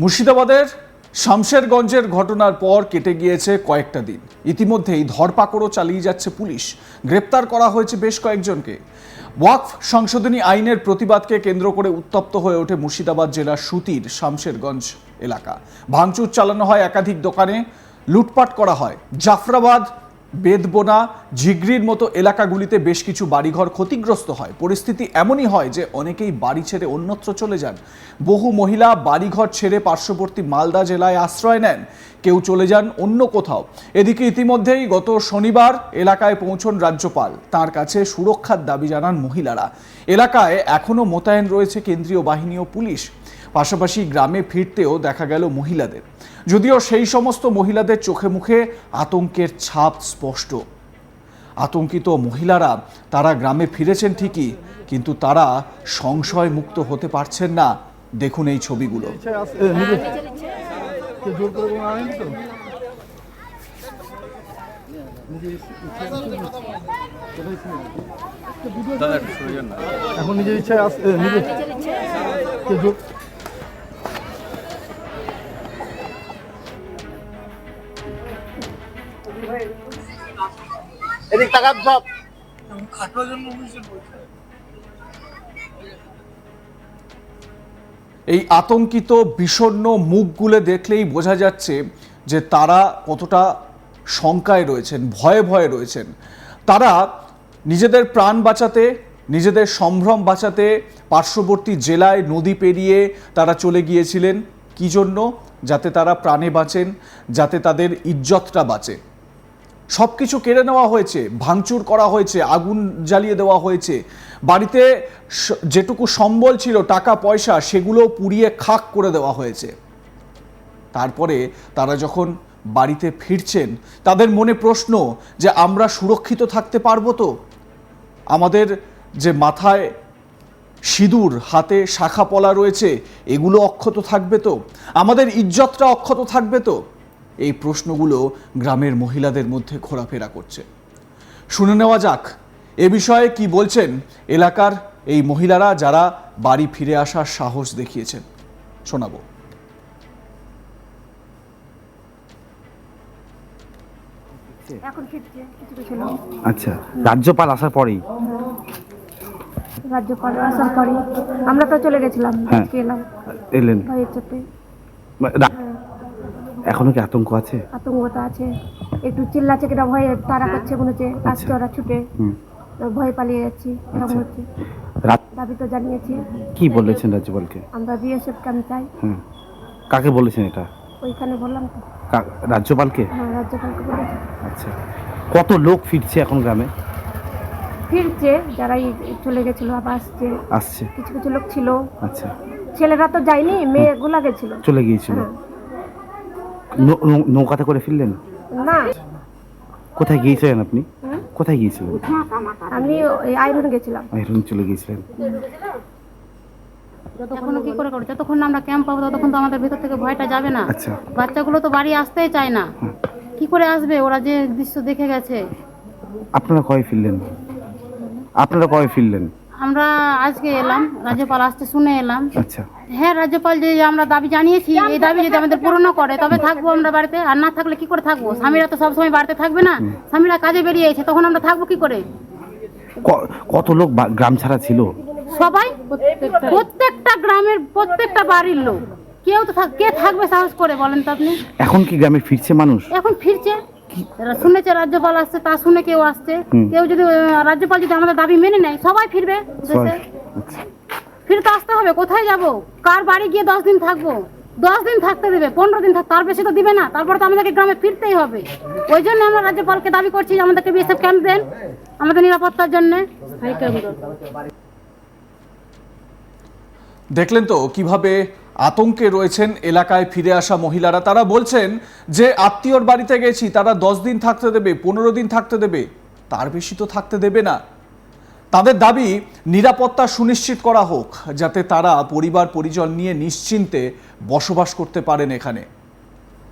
মুর্শিদাবাদের শামশেরগঞ্জের ঘটনার পর কেটে গিয়েছে কয়েকটা দিন। ইতিমধ্যেই ধরপাকড়ও চালিয়ে যাচ্ছে পুলিশ। গ্রেপ্তার করা হয়েছে বেশ কয়েকজনকে। ওয়াকফ সংশোধনী আইনের প্রতিবাদকে কেন্দ্র করে উত্তপ্ত হয়ে ওঠে মুর্শিদাবাদ জেলার সুতির শামশেরগঞ্জ এলাকা। ভাঙচুর চালানো হয় একাধিক দোকানে। লুটপাট করা হয়। জাফরাবাদ বেদবোনা, ঝিগড়ির মতো এলাকাগুলিতে বেশ কিছু বাড়িঘর ক্ষতিগ্রস্ত হয়। পরিস্থিতি এমনই হয় যে অনেকেই বাড়ি ছেড়ে অন্যত্র চলে যান। বহু মহিলা বাড়িঘর ছেড়ে পার্শ্ববর্তী মালদা জেলায় আশ্রয় নেন। কেউ চলে যান অন্য কোথাও। এদিকে ইতিমধ্যেই গত শনিবার এলাকায় পৌঁছন রাজ্যপাল। তার কাছে সুরক্ষার দাবি জানান মহিলারা। এলাকায় এখনও মোতায়েন রয়েছে কেন্দ্রীয় বাহিনী ও পুলিশ। পাশাপাশি গ্রামে ফিরতেও দেখা গেল মহিলাদের। যদিও সেই সমস্ত মহিলাদের চোখে মুখে আতঙ্কের ছাপ স্পষ্ট। আতঙ্কিত মহিলারা তারা গ্রামে ফিরেছেন ঠিকই কিন্তু তারা সংশয় মুক্ত হতে পারছেন না। দেখুন এই ছবিগুলো? এখন নিজের ইচ্ছায় আস নিজে এদিক তাকান সব। এই আতঙ্কিত, বিষণ্ণ মুখগুলো দেখলেই বোঝা যাচ্ছে যে তারা কতটা শঙ্কায় রয়েছেন, ভয়ে ভয়ে রয়েছেন। তারা নিজেদের প্রাণ বাঁচাতে, নিজেদের সম্ভ্রম বাঁচাতে পার্শ্ববর্তী জেলায় নদী পেরিয়ে তারা চলে গিয়েছিলেন। কি জন্য? যাতে তারা প্রাণে বাঁচেন, যাতে তাদের ইজ্জতটা বাঁচে। সব কিছু কেড়ে নেওয়া হয়েছে, ভাঙচুর করা হয়েছে, আগুন জ্বালিয়ে দেওয়া হয়েছে। বাড়িতে যেটুকু সম্বল ছিল, টাকা, পয়সা সেগুলো পুড়িয়ে খাক করে দেওয়া হয়েছে। তারপরে তারা যখন বাড়িতে ফিরছেন, তাদের মনে প্রশ্ন যে, আমরা সুরক্ষিত থাকতে পারব তো? আমাদের যে মাথায় সিঁদুর, হাতে শাখা পলা রয়েছে, এগুলো অক্ষত থাকবে তো? আমাদের ইজ্জতটা অক্ষত থাকবে তো? এই প্রশ্নগুলো গ্রামের মহিলাদের মধ্যে ঘোরাফেরা করছে। শুনে নেওয়া যাক এ বিষয়ে কি বলছেন এলাকার এই মহিলারা যারা বাড়ি ফিরে আসার সাহস দেখিয়েছেন। শোনাবো। আচ্ছা রাজ্যপাল আসার পরেই? রাজ্যপাল আসার পরে আমরা তো চলে গেছিলাম হ্যাঁ। এলাম। এলেন। এখনও কি আতঙ্ক আছে? আতঙ্কটা আছে। একটু চিল্লাচ্ছে কিনা ভয়ে তারা করছে মনে হচ্ছে। আসছে ওরা ছুটে ভয়ে পালিয়ে যাচ্ছি এরকম আচ্ছা। হচ্ছে। রাত দাবি তো জানিয়েছি। কি বলেছেন রাজ্যপালকে? আমরা বিএসএফকে আমি চাই। হুম। কাকে বলেছেন এটা? ওইখানে বললাম তো। রাজ্যপালকে? হ্যাঁ রাজ্যপালকে বলেছি। আচ্ছা। কত লোক ফিরছে এখন গ্রামে? ফিরছে যারা চলে গেছিল আবার আসছে। আসছে। কিছু কিছু লোক ছিল। আচ্ছা। ছেলেরা তো যায়নি মেয়েগুলা গেছিল। চলে গিয়েছিল। হ্যাঁ। নৌকাতে করে ফিরলেন? না। কোথায় গিয়েছিলেন আপনি? কোথায় গিয়েছিলেন? আমি ওই আইরন গেছিলাম। এখন চলে গিয়েছিলেন। এখনও কি করে করো? যতক্ষণ না আমরা ক্যাম্প পাবো ততক্ষণ তো আমাদের ভেতর থেকে ভয়টা যাবে না। আচ্ছা। বাচ্চাগুলো তো বাড়ি আসতেই চায় না। কি করে আসবে? ওরা যে দৃশ্য দেখে গেছে। আপনারা কবে ফিরলেন? আপনারা কবে ফিরলেন? আমরা আজকে এলাম রাজ্যপাল আসতে শুনে এলাম। আচ্ছা। হ্যাঁ রাজ্যপাল যে আমরা দাবি জানিয়েছি এই দাবি যদি আমাদের পূরণ করে তবে থাকব আমরা বাড়িতে। আর না থাকলে কি করে থাকব? স্বামীরা তো সবসময় বাড়িতে থাকবে না। স্বামীরা কাজে বেরিয়েছে তখন আমরা থাকব কি করে? কত লোক গ্রাম ছাড়া ছিল? সবাই? প্রত্যেকটা গ্রামের প্রত্যেকটা বাড়ির লোক। কেউ তো কে থাকবে সাহস করে বলেন তো আপনি? এখন কি গ্রামে ফিরছে মানুষ? এখন ফিরছে। শুনেছে রাজ্যপাল আসছে তা শুনে কেউ আসছে। কেউ যদি রাজ্যপাল যদি আমাদের দাবি মেনে নেয় সবাই ফিরবে দেশে। সবাই- আচ্ছা। ফিরে তো আসতে হবে কোথায় যাব? কার বাড়ি গিয়ে দশ দিন থাকব? দশ দিন থাকতে দেবে পনেরো দিন থাক তার বেশি তো দিবে না। তারপরে তো আমাদেরকে গ্রামে ফিরতেই হবে। ওই জন্য আমরা রাজ্যপালকে দাবি করছি আমাদেরকে বিএসএফ ক্যাম্প দেন আমাদের নিরাপত্তার জন্য। দেখলেন তো কীভাবে আতঙ্কে রয়েছেন এলাকায় ফিরে আসা মহিলারা। তারা বলছেন যে, আত্মীয়র বাড়িতে গেছি, তারা দশ দিন থাকতে দেবে, পনেরো দিন থাকতে দেবে, তার বেশি তো থাকতে দেবে না। তাদের দাবি, নিরাপত্তা সুনিশ্চিত করা হোক, যাতে তারা পরিবার পরিজন নিয়ে নিশ্চিন্তে বসবাস করতে পারেন এখানে।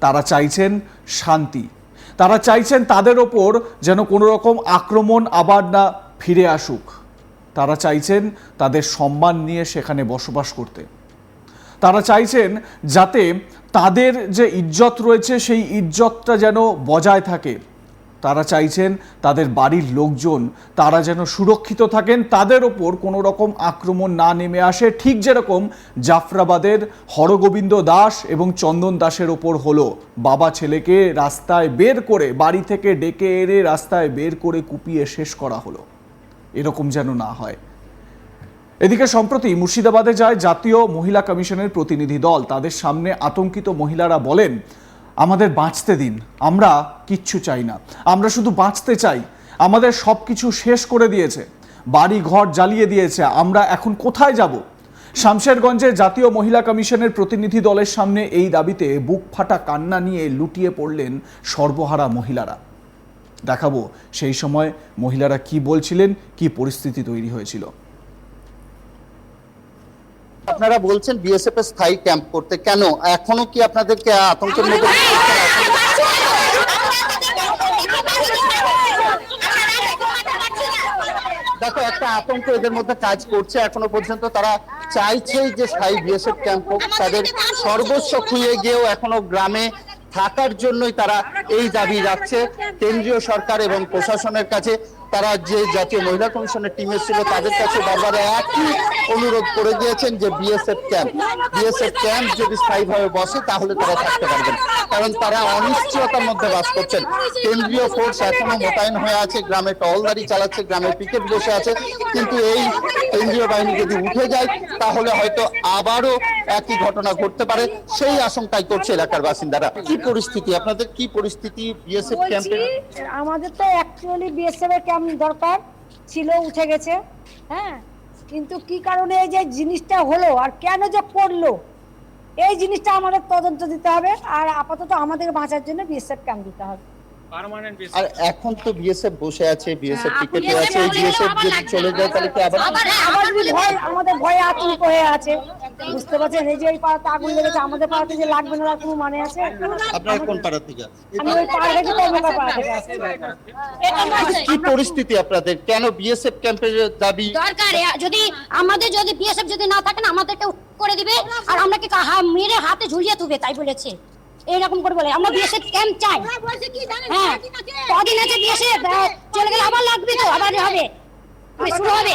তারা চাইছেন শান্তি। তারা চাইছেন তাদের ওপর যেন কোনো রকম আক্রমণ আবার না ফিরে আসুক। তারা চাইছেন তাদের সম্মান নিয়ে সেখানে বসবাস করতে। তারা চাইছেন যাতে তাদের যে ইজ্জত রয়েছে, সেই ইজ্জতটা যেন বজায় থাকে। তারা চাইছেন তাদের বাড়ির লোকজন, তারা যেন সুরক্ষিত থাকেন, তাদের ওপর কোনো রকম আক্রমণ না নেমে আসে। ঠিক যেরকম জাফরাবাদের হরগোবিন্দ দাস এবং চন্দন দাসের ওপর হলো। বাবা ছেলেকে রাস্তায় বের করে, বাড়ি থেকে ডেকে এনে রাস্তায় বের করে কুপিয়ে শেষ করা হলো। এরকম যেন না হয়। এদিকে সম্প্রতি মুর্শিদাবাদে যায় জাতীয় মহিলা কমিশনের প্রতিনিধি দল। তাদের সামনে আতঙ্কিত মহিলারা বলেন, আমাদের বাঁচতে দিন, আমরা কিচ্ছু চাই না। আমরা শুধু বাঁচতে চাই। আমাদের সব কিছু শেষ করে দিয়েছে। বাড়ি ঘর জ্বালিয়ে দিয়েছে। আমরা এখন কোথায় যাব? শামশেরগঞ্জে জাতীয় মহিলা কমিশনের প্রতিনিধি দলের সামনে এই দাবিতে বুক ফাটা কান্না নিয়ে লুটিয়ে পড়লেন সর্বহারা মহিলারা। দেখাবো সেই সময় মহিলারা কি বলছিলেন, কি পরিস্থিতি তৈরি হয়েছিল। আপনারা বলছেন বিএসএফ এর স্থায়ী ক্যাম্প করতে। কেন? এখনও কি আপনাদেরকে আতঙ্কের মধ্যে দেখো একটা আতঙ্ক এদের মধ্যে কাজ করছে। এখনও পর্যন্ত তারা চাইছে যে স্থায়ী বিএসএফ ক্যাম্প হোক। তাদের সর্বস্ব খুঁয়ে গিয়েও এখনও গ্রামে থাকার জন্যই তারা এই দাবি রাখছে কেন্দ্রীয় সরকার এবং প্রশাসনের কাছে। তারা যে জাতীয় মহিলা কমিশনের টিমে ছিল তাদের কাছে বারবার একই অনুরোধ করে দিয়েছেন যে বিএসএফ ক্যাম্প বিএসএফ ক্যাম্প যদি স্থায়ীভাবে বসে, তাহলে তারা থাকতে পারবেন। কারণ তারা অনিশ্চয়তার মধ্যে বাস করছেন। কেন্দ্রীয় ফোর্স এখনও মোতায়েন হয়ে আছে, গ্রামে টহলদারি চালাচ্ছে, গ্রামে পিকেট বসে আছে। কিন্তু এই কেন্দ্রীয় বাহিনী যদি উঠে যায়, তাহলে হয়তো আবারও একই ঘটনা ঘটতে পারে। সেই আশঙ্কাই করছে এলাকার বাসিন্দারা। কি পরিস্থিতি? আপনাদের কি পরিস্থিতি? বিএসএফ ক্যাম্পে আমাদের তো অ্যাকচুয়ালি বিএসএফ এর ক্যাম্প দরকার ছিল উঠে গেছে হ্যাঁ? কিন্তু কি কারণে এই যে জিনিসটা হলো আর কেন যে করল? এই জিনিসটা আমাদের তদন্ত দিতে হবে আর আপাতত আমাদের বাঁচার জন্য বিএসএফ ক্যাম্প দিতে হবে। আর এখন তো বিএসএফ বসে আছে বিএসএফ হ্যাঁ, টিকেটে আছে বিএসএফ যদি চলে যায় তাহলে কি আবার আবার যদি ভয় আমাদের ভয়ে আতঙ্ক হয়ে আছে। বুঝতে পারছেন? এই যে এই পাড়াতে আগুন লেগেছে আমাদের পাড়াতে যে লাগবে না কোনো মানে আছে? আপনার কোন পাড়া থেকে আমি ওই পাড়া থেকে পাড়া থেকে কি পরিস্থিতি আপনাদের? কেন বিএসএফ ক্যাম্পের দাবি দরকার যদি আমাদের যদি বিএসএফ যদি না থাকে না আমাদেরকে করে দিবে। আর আমরা কি মেরে হাতে ঝুলিয়ে তুবে তাই বলেছে। এইরকম করে বলে। আমরা বিএসএফ ক্যাম্প চাই? হ্যাঁ। কদিন আছে? বিএসএফ চলে গেলে আবার লাগবে তো আবার হবে। শুরু হবে।